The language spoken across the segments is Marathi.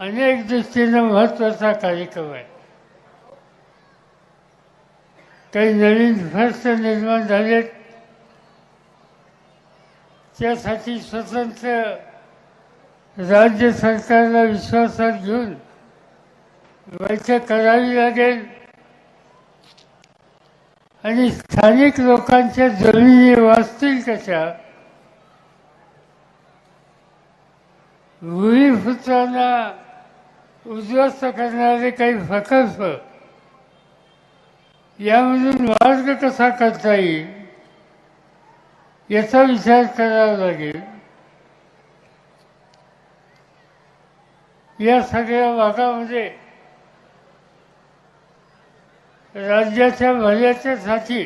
अनेक दृष्टीनं महत्त्वाचा कार्यक्रम आहे. काही नवीन प्रश्न निर्माण झालेत. त्यासाठी स्वतंत्र राज्य सरकारला विश्वासात घेऊन बैठक करावी लागेल. आणि स्थानिक लोकांच्या जमिनी वाचतील कशा? भूमिपुत्रांना उद्ध्वस्त करणारे काही प्रकल्प यामधून मार्ग कसा करता येईल याचा विचार करावा लागेल. या सगळ्या भागामध्ये राज्याच्या भल्याच्यासाठी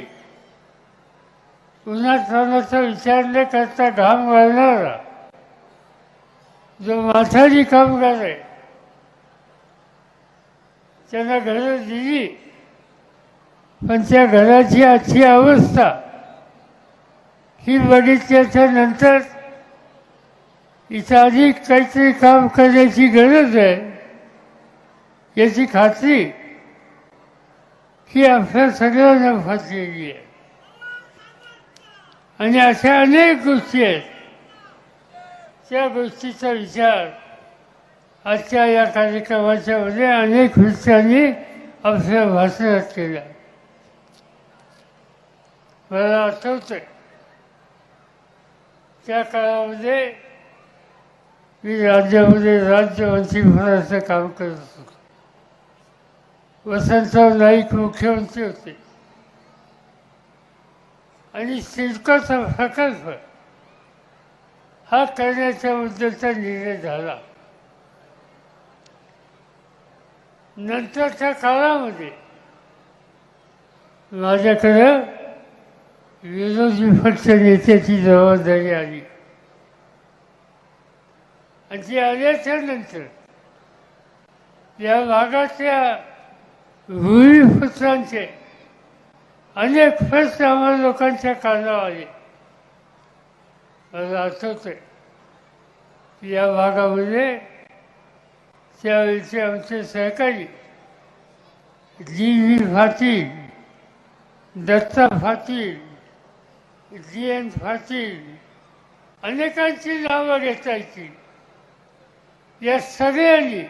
उन्हाचा विचार न करता घाम घालणारा जो माथाडी कामगार आहे त्यांना घरं दिली. पण त्या घराची आजची अवस्था ही बघितल्याच्या नंतर इथं अधिक काहीतरी काम करण्याची गरज आहे याची खात्री ही आपल्या सगळ्यांना फासलेली आहे. आणि अशा अनेक गोष्टी आहेत. त्या गोष्टीचा विचार आजच्या या कार्यक्रमाच्या मध्ये अनेक विषयांनी आपल्या भाषणात केल्या मला आठवतंय त्या काळामध्ये मी राज्यामध्ये राज्यमंत्रीपदाचं काम करत होतो. वसंतराव नाईक मुख्यमंत्री होते. आणि सिडकोचा प्रकल्प हा करण्याच्या मुद्द्याचा निर्णय झाला. नंतरच्या काळामध्ये माझ्याकडं विरोधी पक्ष नेत्याची जबाबदारी आली. आणि ती आल्याच्यानंतर या भागाच्या भूमिपुत्रांचे अनेक प्रश्न आम्हाला लोकांच्या कानावर आले. मला आठवतंय या भागामध्ये त्यावेळेचे आमचे सहकारी G V Patil Datta Patil G N Patil अनेकांची नावं घेता येतील या सगळ्यांनी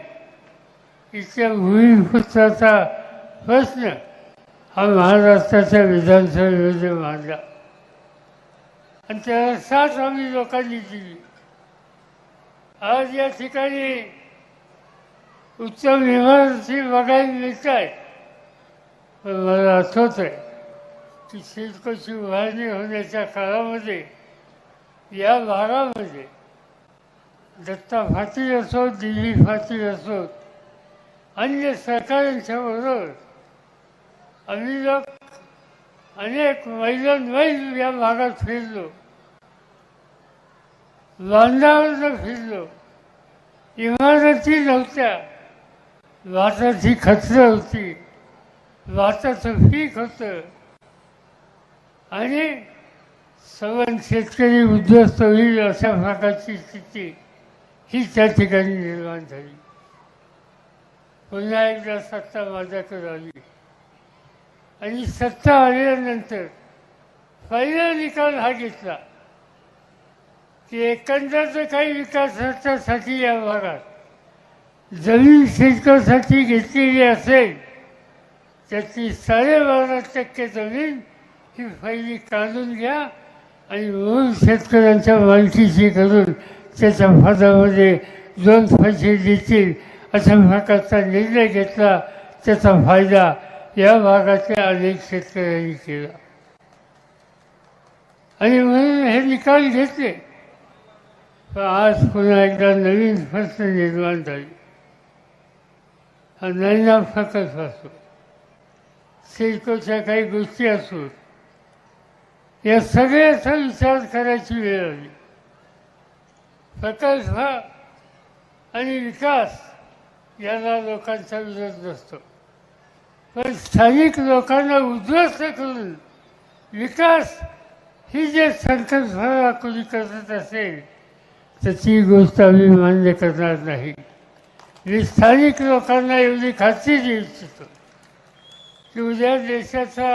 इथल्या भूमिपुत्राचा प्रश्न हा महाराष्ट्राच्या विधानसभेमध्ये मांडला. आणि त्याला साथ आम्ही लोकांनी दिली. आज या ठिकाणी उत्तम इमारती बघायला मिळत आहेत पण मला आठवत आहे की सिडकोची उभारणी होण्याच्या काळामध्ये या भागामध्ये दत्ता फाती असो दिल्ली फाती असो अन्य सरकारांच्या बरोबर आम्ही लोक अनेक मैल या भागात फिरलो बांधावर फिरलो इमारती नव्हत्या वाटाची खचर होती. वाटाचं पीक होतं. आणि सवन शेतकरी उद्ध्वस्त होईल अशा प्रकारची स्थिती ही त्या ठिकाणी निर्माण झाली. पुन्हा एकदा सत्ता माझ्याकडे आली. आणि सत्ता आल्यानंतर पहिला निकाल हा घेतला की एकंदर काही विकासाच्यासाठी या भागात जमीन शेतकऱ्यासाठी घेतलेली असेल त्याची साडेबारा टक्के जमीन ही पहिली काढून घ्या आणि म्हणून शेतकऱ्यांच्या मालकीशी करून त्याच्या फादामध्ये दोन पैसे देतील अशा प्रकारचा निर्णय घेतला. त्याचा फायदा या भागातल्या अनेक शेतकऱ्यांनी केला. आणि म्हणून हे निकाल घेतले. पण आज पुन्हा एकदा नवीन प्रश्न निर्माण झाली. हा नैना असो सिडकोच्या काही गोष्टी असो या सगळ्याचा विचार करायची वेळ आली. प्रकल्प आणि विकास याला लोकांचा विरोध नसतो. पण स्थानिक लोकांना उद्ध्वस्त करून विकास ही जे संकल्पना कोणी करत असेल तर ती गोष्ट आम्ही मान्य करणार नाही. मी स्थानिक लोकांना एवढी खात्री देऊ इच्छितो की उद्या देशाचा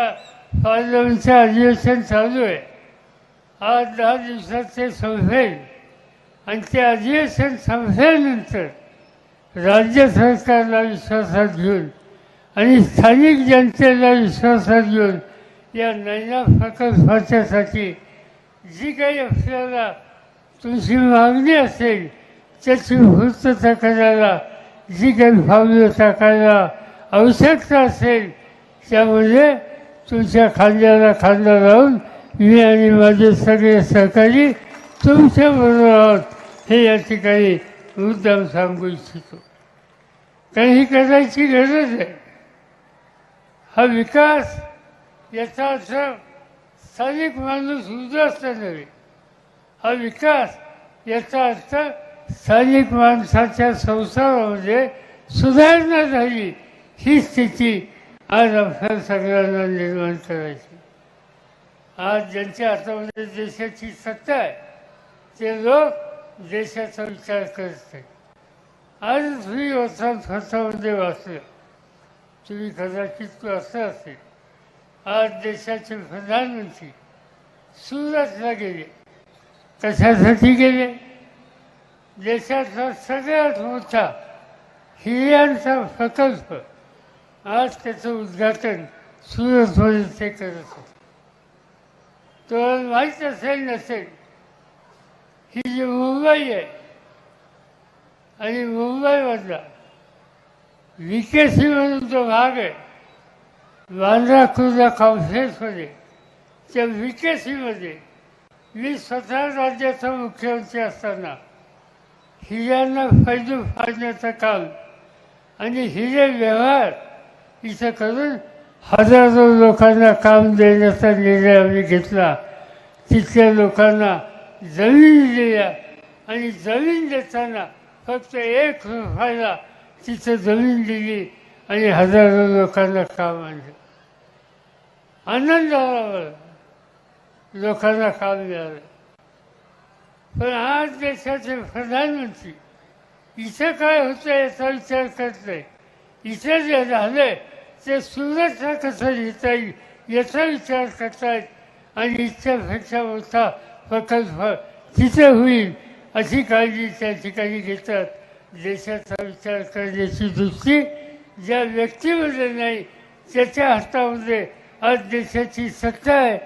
पार्लमेंटचं अधिवेशन चालू आहे. आज दहा दिवसात ते संपेल आणि ते अधिवेशन संपल्यानंतर राज्य सरकारला विश्वासात घेऊन आणि स्थानिक जनतेला विश्वासात घेऊन या नैना प्रकल्पाच्यासाठी जी काही आपल्याला तुमची मागणी असेल त्याची पूर्तता करायला जी काही भावना टाकायला आवश्यकता असेल त्यामध्ये तुमच्या खांद्याला खांदा लावून मी आणि माझे सगळे सहकारी तुमच्याबरोबर आहोत. हे या ठिकाणी मुद्दाम सांगू इच्छितो. काही करायची गरज आहे. हा विकास याचा अर्थ स्थानिक माणूस उद्ध्वस्त नव्हे हा विकास याचा अर्थ स्थानिक माणसाच्या संसारामध्ये सुधारणा झाली ही स्थिती आज आपल्या सगळ्यांना निर्माण करायची. आज ज्यांच्या हातामध्ये देशाची सत्ता आहे ते लोक देशाचा विचार करत नाही आज तुम्ही वर्षांमध्ये वाचलं. तुम्ही कदाचित तो असं असेल. आज देशाचे प्रधानमंत्री सुरतला गेले. कशासाठी गेले? देशाचा सगळ्यात मोठा हिऱ्यांचा प्रकल्प आज त्याचं उद्घाटन सुरतमध्ये ते करत होते तर माहीत असेल नसेल ही जी मुंबई आहे आणि मुंबईमधला विकेसी म्हणून जो भाग आहे बांद्रा खुर्दा कॉन्फरन्समध्ये त्या विकेसीमध्ये मी स्वतः राज्याचा मुख्यमंत्री असताना हिऱ्यांना फायदे फाडण्याचं काम आणि हिरे व्यवहार इथं करून हजारो लोकांना काम देण्याचा निर्णय आम्ही घेतला. तिथल्या लोकांना जमीन दिल्या. आणि जमीन देताना फक्त एक रुपयाला तिथं जमीन दिली आणि हजारो लोकांना काम आणलं. आनंद झाला लोकांना काम मिळालं. पण आज देशाचे प्रधानमंत्री इथं काय होतं याचा विचार करत नाही. इथं जे झालंय ते सुरतला कसं लिहिता येईल याचा विचार करतायत. आणि इच्छापेक्षा मोठा प्रकल्प तिथे होईल अशी काळजी त्या ठिकाणी घेतात. देशाचा विचार करण्याची दृष्टी ज्या व्यक्तीमध्ये नाही त्याच्या हातामध्ये आज देशाची सत्ता आहे.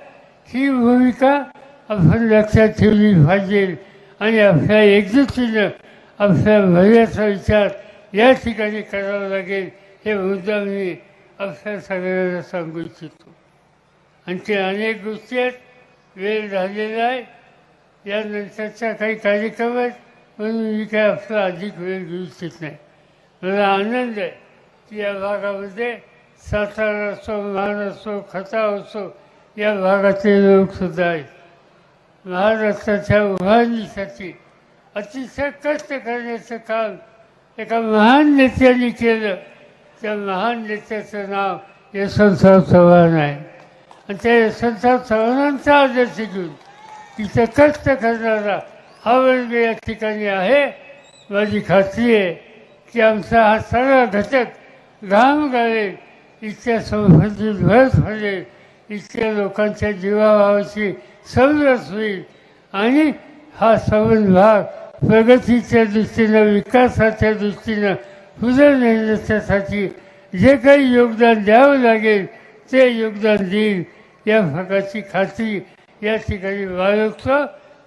ही भूमिका आपण लक्षात ठेवली पाहिजे. आणि आपल्या एकजुटीनं आपल्या भल्याचा विचार या ठिकाणी करावा लागेल हे मुद्दा मी आपल्या सगळ्यांना सांगू इच्छितो. आणि ते अनेक गोष्टी आहेत. वेळ झालेला आहे. यानंतरच्या काही कार्यक्रम आहेत. म्हणून मी काय आपला अधिक वेळ घेऊ इच्छित नाही. मला आनंद आहे की या भागामध्ये सातारा असो मान असो खता असो या भागातले लोकसुद्धा आहेत. महाराष्ट्राच्या उभारणीसाठी अतिशय कष्ट करण्याचं काम एका महान नेत्याने केलं. त्या महान नेत्याचं नाव यशवंतराव चव्हाण आहे. आणि त्या यशवंतराव चव्हाणांचा आदर्श घेऊन तिथं कष्ट करणारा हा वर्ग या ठिकाणी आहे. माझी खात्री आहे की आमचा हा सगळा घटक घाम गाळेल इतक्या संबंधित भरत भरेल इतक्या लोकांच्या जीवाभावाची समरस होईल आणि हा सबंध भाग प्रगतीच्या दृष्टीनं विकासाच्या दृष्टीनं पुढे जे काही योगदान द्यावं लागेल ते योगदान देईल या भागाची खात्री या ठिकाणी बाळगतो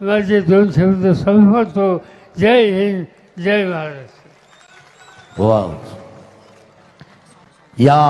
माझे दोन शब्द संपवतो. जय हिंद जय महाराष्ट्र वाव. या